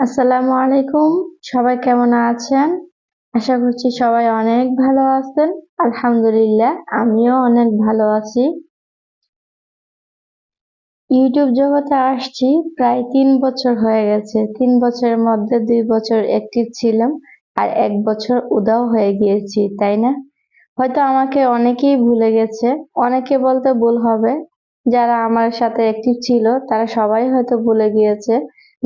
আসসালামু আলাইকুম। সবাই কেমন আছেন? আশা করছি সবাই অনেক ভালো আছেন। আলহামদুলিল্লাহ, আমিও অনেক ভালো আছি। ইউটিউব জগতে আসছি, প্রায় তিন বছর হয়ে গেছে। তিন বছরের মধ্যে দুই বছর অ্যাক্টিভ ছিলাম আর এক বছর উদাও হয়ে গিয়েছি, তাই না? হয়তো আমাকে অনেকেই ভুলে গেছে। অনেকে বলতে ভুল হবে। যারা আমার সাথে অ্যাক্টিভ ছিল, তারা সবাই হয়তো ভুলে গিয়েছে।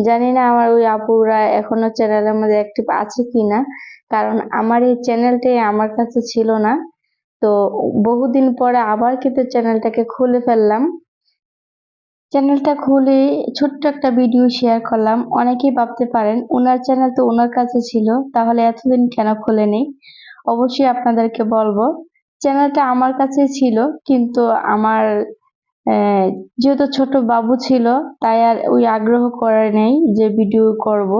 জানি না আমার ওই আপুরা এখনও চ্যানেলের মধ্যে অ্যাক্টিভ আছে কিনা, কারণ আমার এই চ্যানেলটাই আমার কাছে ছিল না। তো বহুদিন পরে আবার কিন্তু চ্যানেলটাকে খুলে ফেললাম। চ্যানেলটা খুলে ছোট্ট একটা ভিডিও শেয়ার করলাম। অনেকেই ভাবতে পারেন ওনার চ্যানেল তো ওনার কাছে ছিল, তাহলে এতদিন কেন খুলে নেই? অবশ্যই আপনাদেরকে বলব চ্যানেলটা আমার কাছে ছিল, কিন্তু আমার যেহেতু ছোট বাবু ছিল, তাই আর ওই আগ্রহ করে নেই যে ভিডিও করব।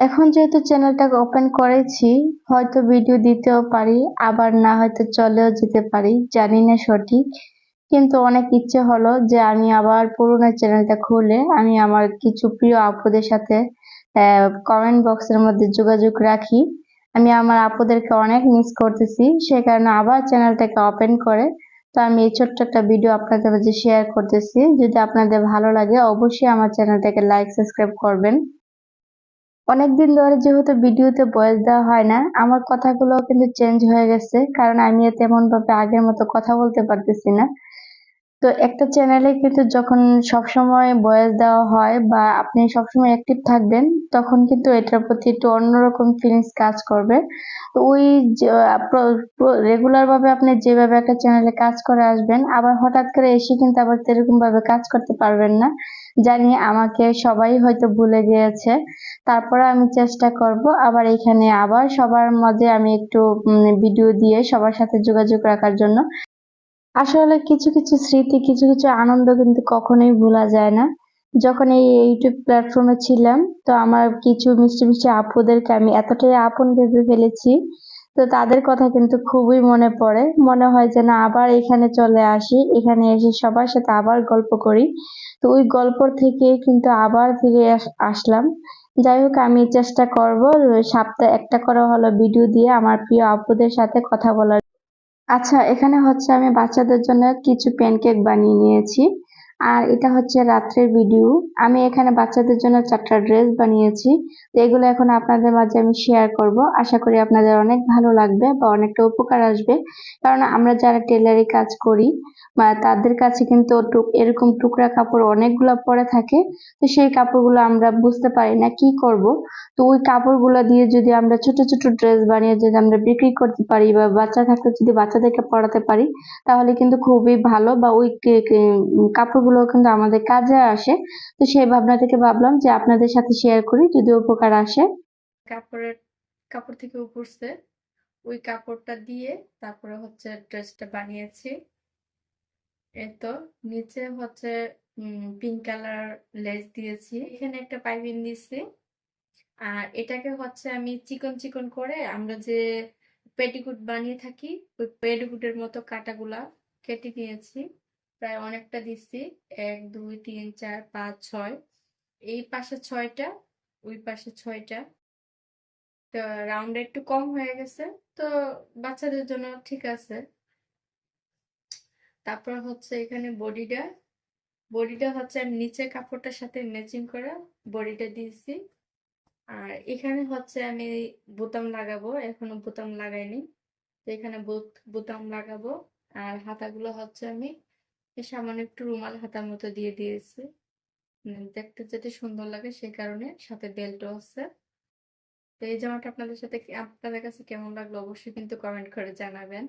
এখন যেহেতু চ্যানেলটাকে ওপেন করেছি, হয়তো ভিডিও দিতেও পারি, আবার না হয়তো চলেও যেতে পারি, জানি না সঠিক। কিন্তু অনেক ইচ্ছে হলো যে আমি আবার পুরোনো চ্যানেলটা খুলে আমি আমার কিছু প্রিয় আপুদের সাথে কমেন্ট বক্সের মধ্যে যোগাযোগ রাখি। আমি আমার আপুদেরকে অনেক মিস করতেছি, সে কারণে আবার চ্যানেলটাকে ওপেন করে তো আমি এই ছোট্ট একটা ভিডিও আপনাদের মাঝে শেয়ার করতেছি। যদি আপনাদের ভালো লাগে, অবশ্যই আমার চ্যানেলটাকে লাইক সাবস্ক্রাইব করবেন। অনেকদিন ধরে যেহেতু ভিডিওতে বয়স দেওয়া হয় না, আমার কথাগুলো কিন্তু চেঞ্জ হয়ে গেছে, কারণ আমি তেমনভাবে আগের মতো কথা বলতে পারতেছি না। তো একটা চ্যানেলে কিন্তু যখন সবসময় ভয়েস দেওয়া হয় বা আপনি সবসময় অ্যাক্টিভ থাকবেন, তখন কিন্তু এটার প্রতি একটু অন্যরকম ফিলিংস কাজ করবে। তো ওই রেগুলার ভাবে আপনি যেভাবে একটা চ্যানেলে কাজ করে আসবেন, আবার হঠাৎ করে এসে কিন্তু আবার সেরকম ভাবে কাজ করতে পারবেন না। জানি আমাকে সবাই হয়তো ভুলে গিয়েছে। তারপরে আমি চেষ্টা করব আবার এখানে আবার সবার মাঝে আমি একটু ভিডিও দিয়ে সবার সাথে যোগাযোগ রাখার জন্য। আসলে কিছু কিছু স্মৃতি, কিছু কিছু আনন্দ কিন্তু কখনোই ভোলা যায় না। যখন এই ইউটিউব প্ল্যাটফর্মে ছিলাম, তো আমার কিছু মিষ্টি মিষ্টি আপুদেরকে আমি এতটাই আপন ভেবে ফেলেছি, তো তাদের কথা কিন্তু খুবই মনে পড়ে। মনে হয় যেন আবার এখানে চলে আসি, এখানে এসে সবার সাথে আবার গল্প করি। তো ওই গল্প থেকে কিন্তু আবার ফিরে আসলাম। যাই হোক, আমি চেষ্টা করব, সপ্তাহে একটা করে হলো ভিডিও দিয়ে আমার প্রিয় আপুদের সাথে কথা বলার আচ্ছা এখানে হচ্ছে আমি বাচ্চাদের জন্য কিছু প্যানকেক বানিয়ে নিয়েছি। আর এটা হচ্ছে রাত্রের ভিডিও আমি এখানে বাচ্চাদের জন্য চারটা ড্রেস বানিয়েছি। তো এগুলো এখন আপনাদের মাঝে আমি শেয়ার করব। আশা করি আপনাদের অনেক ভালো লাগবে বা অনেকটা উপকার আসবে। কারণ আমরা যারা টেলারি কাজ করি, বা তাদের কাছে কিন্তু এরকম টুকরা কাপড় অনেকগুলো পরে থাকে। তো সেই কাপড়গুলো আমরা বুঝতে পারি না কি করব। তো ওই কাপড়গুলো দিয়ে যদি আমরা ছোট ছোট ড্রেস বানিয়ে যদি আমরা বিক্রি করতে পারি বা বাচ্চা থাকলে যদি বাচ্চাদেরকে পড়াতে পারি, তাহলে কিন্তু খুবই ভালো বা ওই কাপড়গুলো কিন্তু আমাদের কাজে আসে। তো সেই ভাবনা থেকে ভাবলাম যে আপনাদের সাথে শেয়ার করি, যদি উপকার আসে। কাপড়ের, কাপড় থেকে উপরছে। ওই কাপড়টা দিয়ে তারপরে হচ্ছে ড্রেসটা বানিয়েছি। এই তো, নিচে হচ্ছে পিঙ্ক কালার লেস দিয়েছি। এখানে একটা পাইপিং দিয়েছি। আর এটাকে হচ্ছে আমি চিকন চিকন করে আমরা যে পেটিকুট বানিয়ে থাকি, ওই পেটিকুটের মতো কাটাগুলা কেটে নিয়েছি। প্রায় অনেকটা দিচ্ছি। এক, দুই, তিন, চার, পাঁচ, ছয়। এই পাশে ছয়টা, ওই পাশে ছয়টা। তো রাউন্ড একটু কম হয়ে গেছে। তো বাচ্চাদের জন্য ঠিক আছে। তারপর হচ্ছে এখানে বডিটা। বডিটা হচ্ছে আমি নিচে কাপড়টার সাথে ম্যাচিং করে বডিটা দিয়েছি। আর এখানে হচ্ছে আমি বোতাম লাগাবো। এখনও বোতাম লাগাইনি। তো এখানে বোতাম লাগাবো। আর হাতাগুলো হচ্ছে আমি সামান্য একটু রুমাল হাতার মতো দিয়ে দিয়েছি। দেখতে যেতে সুন্দর লাগে সেই কারণে সাথে বেল্টও আছে। তো এই জামাটা আপনাদের সাথে আপনাদের কাছে কেমন লাগল অবশ্যই কিন্তু কমেন্ট করে জানাবেন।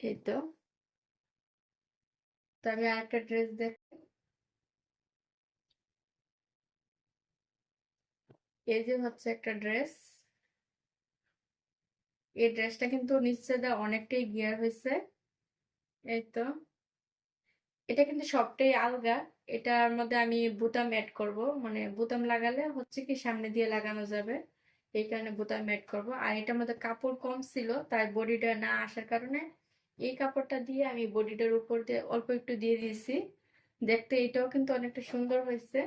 এই তো। আমি আরেকটা ড্রেস দেখ, এই যে হচ্ছে একটা ড্রেস। এই ড্রেসটা কিন্তু নিশ্চয় অনেকটাই গিয়ার হয়েছে। এই তো। এটা কিন্তু সবটাই আলগা। এটার মধ্যে আমি বুতাম অ্যাড করব। মানে বুতাম লাগালে হচ্ছে কি সামনে দিয়ে লাগানো যাবে। এই কারণে বুতাম অ্যাড করব। আর এটার মধ্যে কাপড় কম ছিল, তাই বডিটা না আসার কারণে এই কাপড়টা দিয়ে আমি বডিটার উপর দিয়ে অল্প একটু দিয়ে দিয়েছি। দেখতে এটাও কিন্তু অনেকটা সুন্দর হয়েছে।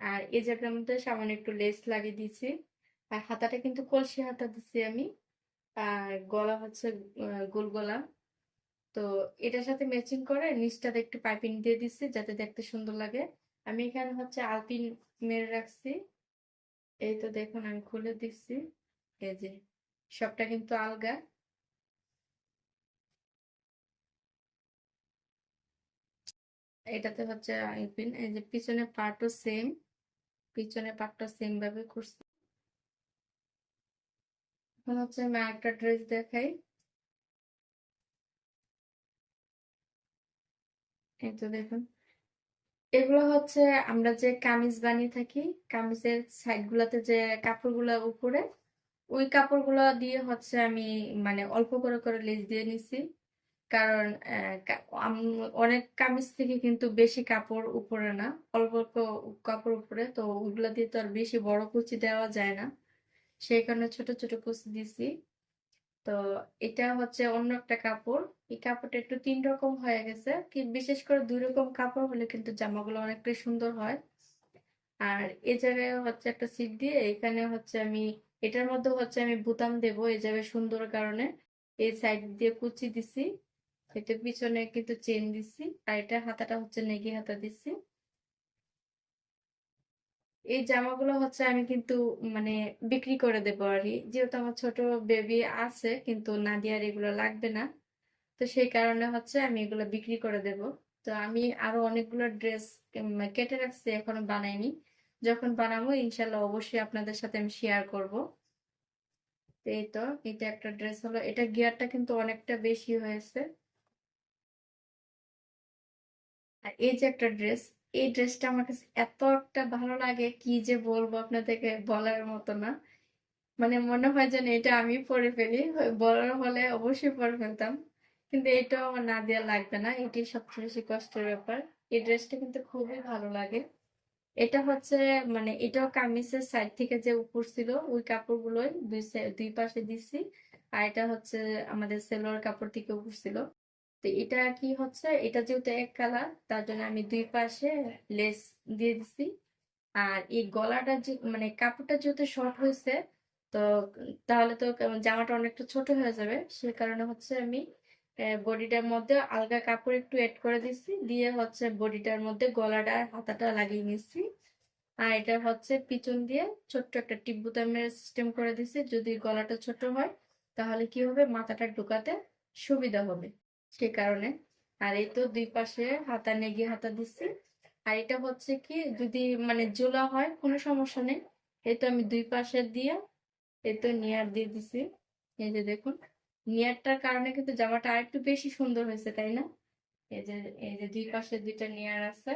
আর এই জায়গার মধ্যে সামান্য একটু লেস লাগিয়ে দিয়েছি। আর হাতাটা কিন্তু কলসি হাতা দিছি আমি। আর গলা হচ্ছে গোল গলা। তো এটার সাথে ম্যাচিং করে নিচটাতে একটু পাইপিং দিয়ে দিচ্ছি যাতে দেখতে সুন্দর লাগে। আমি এখানে হচ্ছে আলপিন মেরে রাখছি। এই তো দেখুন, আমি খুলে দিচ্ছি। এই যে, সবটা কিন্তু আলগা। এটাতে হচ্ছে আলপিন। এই যে পিছনের পার্টও সেম পিছনে পার্টটা সেম ভাবে করছি। এখন হচ্ছে আমি একটা ড্রেস দেখাই। এই তো দেখুন। এগুলো হচ্ছে আমরা যে কামিজ বানিয়ে থাকি, কামিজের সাইড গুলাতে যে কাপড়গুলো উপরে, ওই কাপড়গুলো দিয়ে হচ্ছে আমি মানে অল্প করে করে লেস দিয়ে নিছি। কারণ অনেক কামিজ থেকে কিন্তু বেশি কাপড় উপরে না, অল্প অল্প কাপড় উপরে, তো ওইগুলো দিয়ে তো আর বেশি বড় কুচি দেওয়া যায় না। সেই কারণে ছোট ছোট কুচি দিছি। তো এটা হচ্ছে অন্য একটা কাপড়। এই কাপড়টা একটু তিন রকম হয়ে গেছে। কি বিশেষ করে দুই রকম কাপড় হলে কিন্তু জামাগুলো অনেকটাই সুন্দর হয়। আর এ জায়গায় হচ্ছে একটা সিট দিয়ে, এখানে হচ্ছে আমি, এটার মধ্যে হচ্ছে আমি বুতাম দেবো এই জায়গায় সুন্দর কারণে। এই সাইড দিয়ে কুচি দিছি এটা পিছনে কিন্তু চেন দিছি, আর এটা হাতাটা হচ্ছে নেগি হাতা দিছি। এই জামাগুলো হচ্ছে আমি কিন্তু মানে বিক্রি করে দেবো আর যেহেতু আমার ছোট বেবি আছে, কিন্তু নাদিয়ার এগুলো লাগবে না। তো সেই কারণে হচ্ছে আমি এগুলো বিক্রি করে দেব। তো আমি আরও অনেকগুলো ড্রেস কেটে রাখছি, এখনও বানাইনি। যখন বানাবো ইনশাল্লাহ অবশ্যই আপনাদের সাথে আমি শেয়ার করব। এই তো, এটা একটা ড্রেস হলো। এটা গিয়ারটা কিন্তু অনেকটা বেশি হয়েছে। আর এই যে একটা ড্রেস, এই ড্রেসটা আমার কাছে এত একটা ভালো লাগে, কি যে বলব আপনাদেরকে বলার মতো না। মানে মনে হয় যেন এটা আমি পরে ফেলি বড় হলে অবশ্যই পরে ফেলতাম। কিন্তু এটাও আমার না দেওয়া লাগবে না। এটি সবচেয়ে বেশি কষ্টের ব্যাপার। এই ড্রেসটা কিন্তু খুবই ভালো লাগে। এটা হচ্ছে মানে এটাও কামিজের সাইড থেকে যে উপর ছিল, ওই কাপড়গুলোই দুই দুই পাশে দিছি। আর এটা হচ্ছে আমাদের সেলোয়ার কাপড় থেকে উপর ছিল। তো এটা কি হচ্ছে, এটা যেহেতু এক কালার তার জন্য আমি দুই পাশে লেস দিয়ে দিছি। আর এই গলাটা যে মানে কাপড়টা যেহেতু শর্ট হয়েছে, তো তাহলে তো জামাটা অনেকটা ছোট হয়ে যাবে। সে কারণে হচ্ছে আমি বডিটার মধ্যে আলগা কাপড় একটু এড করে দিছি। দিয়ে হচ্ছে বডিটার মধ্যে গলাটা আর হাতাটা লাগিয়ে নিচ্ছি আর এটা হচ্ছে পিছন দিয়ে ছোট্ট একটা টিপ বুতামের সিস্টেম করে দিছি। যদি গলাটা ছোট হয়, তাহলে কি হবে? মাথাটা ঢুকাতে সুবিধা হবে। সে কারণে। আর এই তো দুই পাশে হাতা নেগি হাতা দিচ্ছি আর এটা হচ্ছে কি, যদি মানে জোলা হয়, কোনো সমস্যা নেই। এই তো আমি দুই পাশে দিয়ে, এই তো নিয়ার দিয়ে দিছি। এই যে দেখুন। নিয়ারটার কারণে কিন্তু জামাটা আর একটু বেশি সুন্দর হয়েছে, তাই না? এই যে এই যে দুই পাশে দুইটা নিয়ার আছে।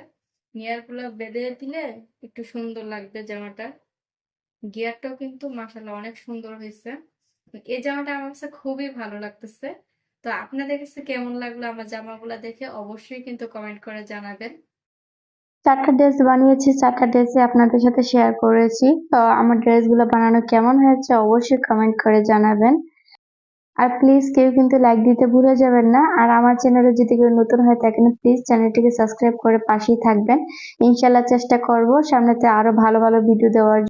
নিয়ারগুলো বেঁধে দিলে একটু সুন্দর লাগবে জামাটা। গিয়ারটাও কিন্তু মাসাল্লাহ অনেক সুন্দর হয়েছে। এই জামাটা আমার কাছে খুবই ভালো লাগতেছে। তো আপনাদের কাছে কেমন লাগল আমার জামাগুলো দেখে অবশ্যই কিন্তু কমেন্ট করে জানাবেন। চারটা ড্রেস বানিয়েছি, চারটা ড্রেসে আপনাদের সাথে শেয়ার করেছি। তো আমার ড্রেসগুলো বানানো কেমন হয়েছে অবশ্যই কমেন্ট করে জানাবেন। আর প্লিজ কেউ কিন্তু লাইক দিতে ভুলে যাবেন না। আর আমার চ্যানেলে যদি কেউ নতুন হয়ে থাকেন প্লিজ চ্যানেলটিকে সাবস্ক্রাইব করে পাশেই থাকবেন। ইনশাল্লাহ চেষ্টা করব সামনেতে আরও ভালো ভালো ভিডিও দেওয়ার।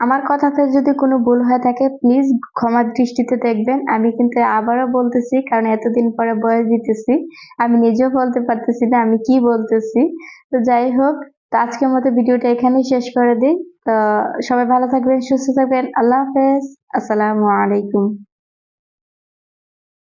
আমার কথাতে যদি কোনো ভুল হয়ে থাকে প্লিজ ক্ষমার দৃষ্টিতে দেখবেন। আমি কিন্তু আবারও বলতেছি, কারণ এতদিন পরে বয়স দিতেছি। আমি নিজেও বলতে পারতেছি না, আমি কি বলতেছি? তো যাই হোক, তো আজকের মতো ভিডিওটা এখানেই শেষ করে দিই। তো সবাই ভালো থাকবেন, সুস্থ থাকবেন। আল্লাহ হাফেজ। আসসালামু আলাইকুম।